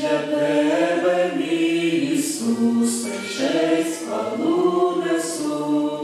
для тебе, мій Ісусе, честь хвалу несу,